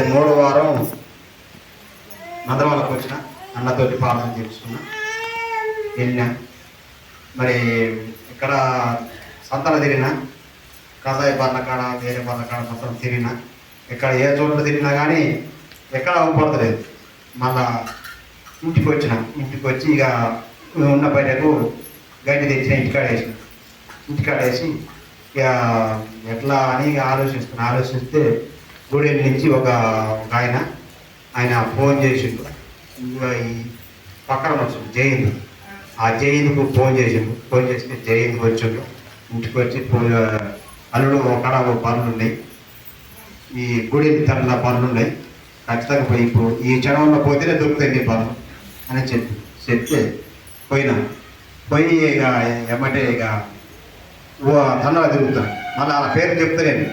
అయితే మూడో వారం మందవాళ్ళకి వచ్చిన అన్నతోటి పాలన చేస్తున్నా వెళ్ళినా మరి ఇక్కడ సంతన తిరిగిన కసాయి బర్ల కాడ వేరే బర్ల కాడ మొత్తం తిరిగిన ఇక్కడ ఏ చోట్ల తిరిగినా కానీ ఎక్కడ అవ్వబడతలేదు మళ్ళా ఇంటికి వచ్చిన ఇంటికి వచ్చి ఇక ఉన్న బయటకు గడ్డి తెచ్చిన ఇంటికాడ వేసిన. ఇంటికాడ వేసి ఇక ఎట్లా అని ఇక ఆలోచిస్తున్నా. ఆలోచిస్తే గుడి నుంచి ఒక ఒక ఆయన ఆయన ఫోన్ చేసిండు ఈ పక్కన వచ్చిండు జైన్. ఆ జైన్కు ఫోన్ చేసిండు ఫోన్ చేస్తే జైన్ వచ్చిండు. ఇంటికి వచ్చి అల్లుడు ఒకడ ఒక పనులు ఉన్నాయి ఈ గుడి తరల పనులు ఉన్నాయి ఖచ్చితంగా పోయి ఇప్పుడు ఈ క్షణంలో పోతేనే దొరుకుతాయి నీ పనులు. అని చెప్పి చెప్తే పోయినా. పోయి ఇక ఎమ్మటే ఇక ఓ తన్నగా తిరుగుతాను మళ్ళీ ఆ పేరు చెప్తలేను.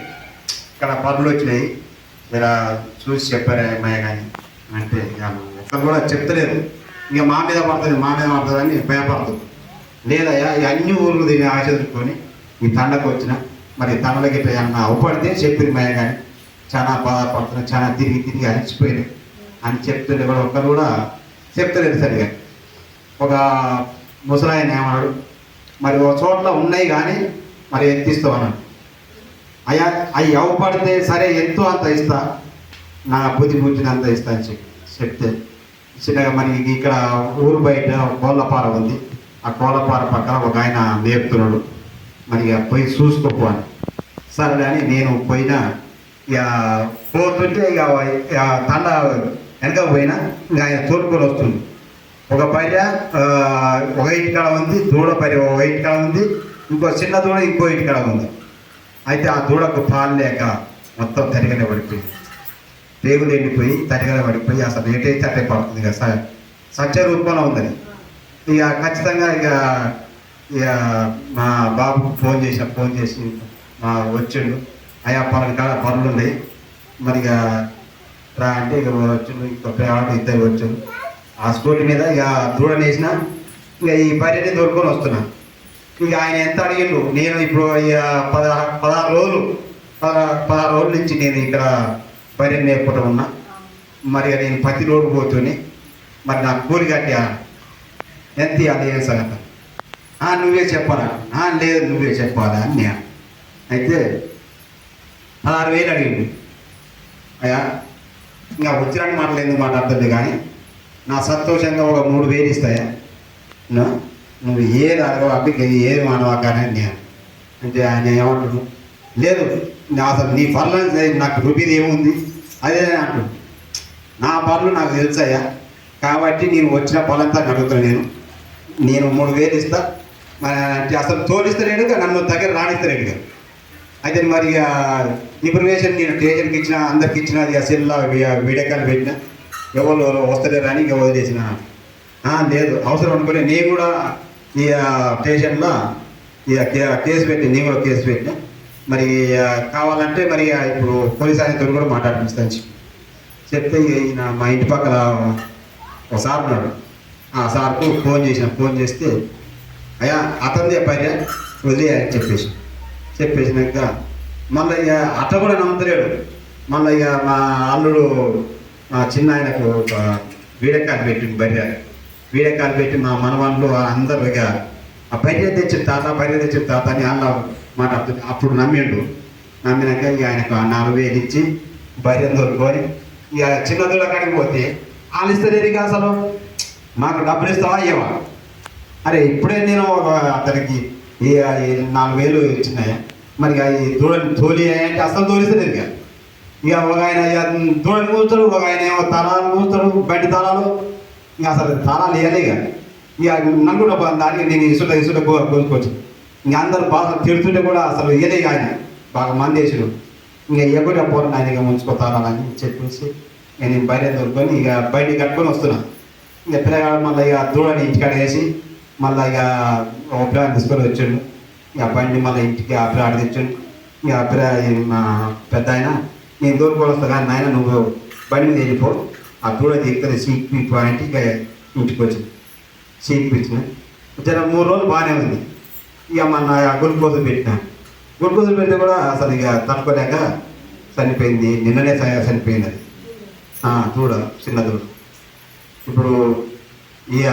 ఇక్కడ పనులు వచ్చినాయి. ఇలా చూసి చెప్పారే అమ్మాయి కానీ అంటే అసలు కూడా చెప్తలేదు. ఇక మా మీద పడుతుంది మా మీద పడుతుంది అని భయపడుతుంది లేదయ్యా ఇక అన్ని ఊర్లు దీన్ని ఆచరించుకొని ఈ తండకు వచ్చిన మరి తండలకి ఇట్లా ఏమన్నా అవపడితే చెప్పింది మాయ కానీ చాలా బాధపడుతున్నా చాలా తిరిగి తిరిగి అలసిపోయింది అని చెప్తుండే కూడా ఒక్కరు కూడా చెప్తలేదు సరిగా. ఒక ముసలాయన ఏమన్నాడు మరి ఒక చోట్ల ఉన్నాయి కానీ మరి ఎత్తిస్తాం అన్నాడు. అయ్యా అవి అవపడితే సరే ఎంతో అంత ఇస్తా. నా బుద్ధి పుట్టినంత ఇస్తా అని చెప్పి చెప్తే చిన్నగా మరి ఇక్కడ ఊరు బయట కోళ్ళపార ఉంది. ఆ కోళ్ళపార పక్కన ఒక ఆయన నేర్పుతున్నాడు. మరి ఇక పోయి చూసుకోపో అని. సరే అని నేను పోయిన ఇక పోతుంటే ఇక ఇక తండ వెనక పోయినా ఇక ఆయన తోడుకొని వస్తుంది. ఒక పర్య ఒక ఒక ఇంటికాడ ఉంది దూడ పర్య ఒక ఇంటికాడ ఉంది ఇంకో చిన్న దూడ ఇంకో ఇంటికాడ ఉంది. అయితే ఆ దూడకు పాలు లేక మొత్తం తరిగనే పడిపోయింది పేగులు ఎండిపోయి తరిగనే పడిపోయి అసలు ఏటైతే అట్టే పడుతుంది ఇక స- సత్య రూపంలో ఉందని. ఇక ఖచ్చితంగా ఇక ఇక మా బాబుకు ఫోన్ చేసిన ఫోన్ చేసి మా వచ్చిండు. అయా పనులు కాడ పనులు ఉన్నాయి. మరి ఇక రా అంటే ఇక వచ్చిండు ఇంకొక ఆడ ఇద్దరు వచ్చాడు ఆ స్కూటీ మీద ఇక దూడని వేసిన ఇక ఈ పర్యటన దొరుకుని వస్తున్నాను ఇంకా ఆయన ఎంత అడిగిండు? నేను ఇప్పుడు ఇక పదహారు పదహారు రోజులు పదహారు పదహారు రోజుల నుంచి నేను ఇక్కడ పర్యటన నేర్పడం ఉన్నా. మరి నేను ప్రతి రోడ్డు పోతూనే మరి నాకు కూలి కట్టా ఎంత ఇవ్వాలి ఏం సంగతి? నువ్వే చెప్పాలా లేదు నువ్వే చెప్పాలా అని నేను. అయితే పదహారు వేలు అడిగిండు. అయ్యా ఇంకా వచ్చిరాని మాటలు ఎందుకు మాట్లాడుతుంది కానీ నా సంతోషంగా ఒక మూడు వేలు ఇస్తాయా? నా? నువ్వు ఏది అడగవు? ఏది మానవా నేను. అంటే ఆయన ఏమంటాడు? లేదు అసలు నీ పనులు నాకు రుపీది ఏముంది? అదే అంటాడు. నా పనులు నాకు తెలుసాయా కాబట్టి నేను వచ్చిన పనులంతా అడుగుతాను నేను. నేను మూడు వేలు ఇస్తా. మరి అంటే అసలు తోలిస్తలేడు నన్ను దగ్గర రాణిస్తలేడు ఇక. అయితే మరి ఇక ఇన్ఫర్మేషన్ నేను స్టేషన్కి ఇచ్చిన అందరికి ఇచ్చిన ఇక సెల్లో వీడియో కాల్ పెట్టిన. ఎవరు వస్తలేరు అని వదిలేసిన. లేదు అవసరం అనుకునే నేను కూడా ఈ స్టేషన్లో ఇక కేసు పెట్టి నేను కూడా కేసు పెట్టిన. మరి ఇక కావాలంటే మరి ఇక ఇప్పుడు పోలీస్ ఆయనతో కూడా మాట్లాడిపిస్తాను చెప్పి. చెప్తే ఈయన మా ఇంటి పక్కల ఒక సార్ ఉన్నాడు. ఆ సార్కు ఫోన్ చేసిన. ఫోన్ చేస్తే అయ్యా అతనిదే పర్య వదిలే అని చెప్పేసి. చెప్పేసినాక మళ్ళీ ఇక అట్ట కూడా నమ్మతలేడు. మళ్ళీ ఇక మా అల్లుడు మా చిన్న ఆయనకు ఒక వీడియో కార్డు పెట్టింది బర్రె వీడియో పెట్టి మా మనవాళ్ళు అందరుగా ఆ బర్రె తెచ్చిన తాత బర్రె తెచ్చిన తాత అని అన్న మాట అప్పుడు నమ్మిండు. నమ్మినాక ఇక ఆయనకు నాలుగు వేలు ఇచ్చి బర్రె దొరుకుని ఇక చిన్న దూడ కాడికి పోతే వాళ్ళు ఇస్తారు అసలు మాకు డబ్బులు ఇస్తావా ఇవ్వవా అరే ఇప్పుడే నేను ఒక అతనికి ఈ నాలుగు వేలు ఇచ్చినాయి మరి అవి దూడని తోలి అంటే అసలు తోలిస్తలేదు ఇక. ఇక ఒక ఆయన ఇక దూడని కూర్చోడు ఒక ఆయన ఏమో తలాలు కూర్చోడు బండి తలాలు ఇక అసలు తాళాలు వేయలే ఇక. ఇక నన్ను కూడా దానికి నేను ఇసుట ఇసుట కోసుకోవచ్చు ఇంక అందరు బాగా తిడుతుంటే కూడా అసలు వేయలే ఆయన. బాగా మంది వేసాడు ఇంకా ఎక్కడ పోరా ఆయన ఇక ఉంచుకోతారని చెప్పేసి నేను బయట దొరుకుని ఇక బయట కట్టుకొని వస్తున్నాను ఇక పిల్లగాడు మళ్ళీ ఇక దూడని ఇంటికాడ వేసి మళ్ళీ ఇక ఒక పిల్లని తీసుకొని వచ్చాడు. ఇక బండి మళ్ళీ ఇంటికి ఆ పిల్లాడు తెచ్చాడు. ఇక పిల్ల మా పెద్ద ఆయన నేను దూరుకొని వస్తా కానీ నాయన నువ్వు బండి మీద వెళ్ళిపో ఆ దూడ సీట్ పీపు అంటే ఇక ఇంటికి వచ్చి సీట్ పిచ్చిన జర మూడు రోజులు బాగానే ఉంది. ఇక మన గ్లూకోజ్ పెట్టిన. గ్లూకోజ్ పెడితే కూడా అసలు ఇక తట్టుకోలేక చనిపోయింది. నిన్ననే చ- చనిపోయింది అది. చూడ చిన్న దూడ ఇప్పుడు ఇక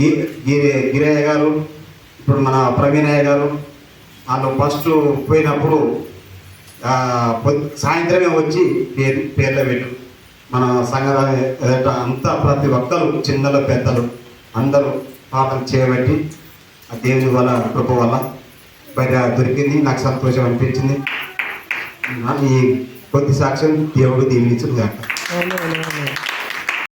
గిరి గిరయ్య గారు ఇప్పుడు మన ప్రవీణయ్య గారు వాళ్ళు ఫస్ట్ పోయినప్పుడు సాయంత్రమే వచ్చి పేరు పేర్ల పెట్టు. మన సంఘాల ఎదుట అంతా ప్రతి ఒక్కరు చిన్నలు పెద్దలు అందరూ పాపం చేయబట్టి ఆ దేవుని వల్ల కృప వల్ల బయట దొరికింది. నాకు సంతోషం అనిపించింది. ఈ కొద్ది సాక్ష్యం దేవుడు దీవించింది